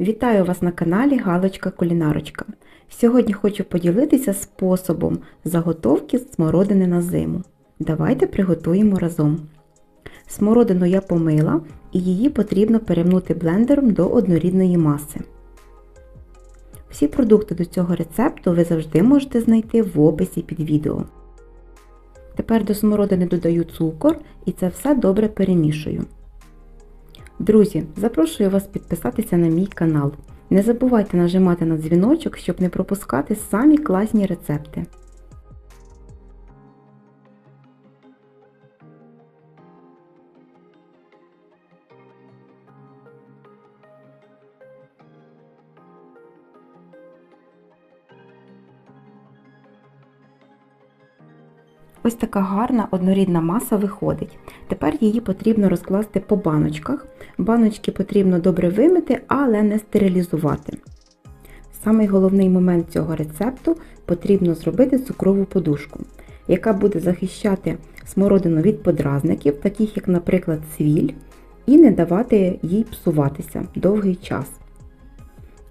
Вітаю вас на каналі Галочка Кулінарочка. Сьогодні хочу поділитися способом заготовки смородини на зиму. Давайте приготуємо разом. Смородину я помила і її потрібно перемнути блендером до однорідної маси. Всі продукти до цього рецепту ви завжди можете знайти в описі під відео. Тепер до смородини додаю цукор і це все добре перемішую. Друзі, запрошую вас підписатися на мій канал. Не забувайте нажимати на дзвіночок, щоб не пропускати самі класні рецепти. Ось така гарна однорідна маса виходить. Тепер її потрібно розкласти по баночках. Баночки потрібно добре вимити, але не стерилізувати. Самий головний момент цього рецепту потрібно зробити цукрову подушку, яка буде захищати смородину від подразників, таких як, наприклад, цвіль, і не давати їй псуватися довгий час.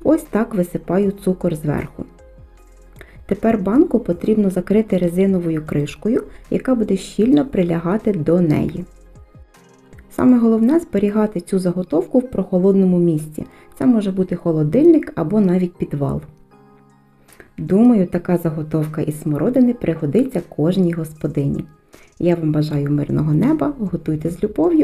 Ось так висипаю цукор зверху. Тепер банку потрібно закрити резиновою кришкою, яка буде щільно прилягати до неї. Саме головне зберігати цю заготовку в прохолодному місці. Це може бути холодильник або навіть підвал. Думаю, така заготовка із смородини пригодиться кожній господині. Я вам бажаю мирного неба, готуйте з любов'ю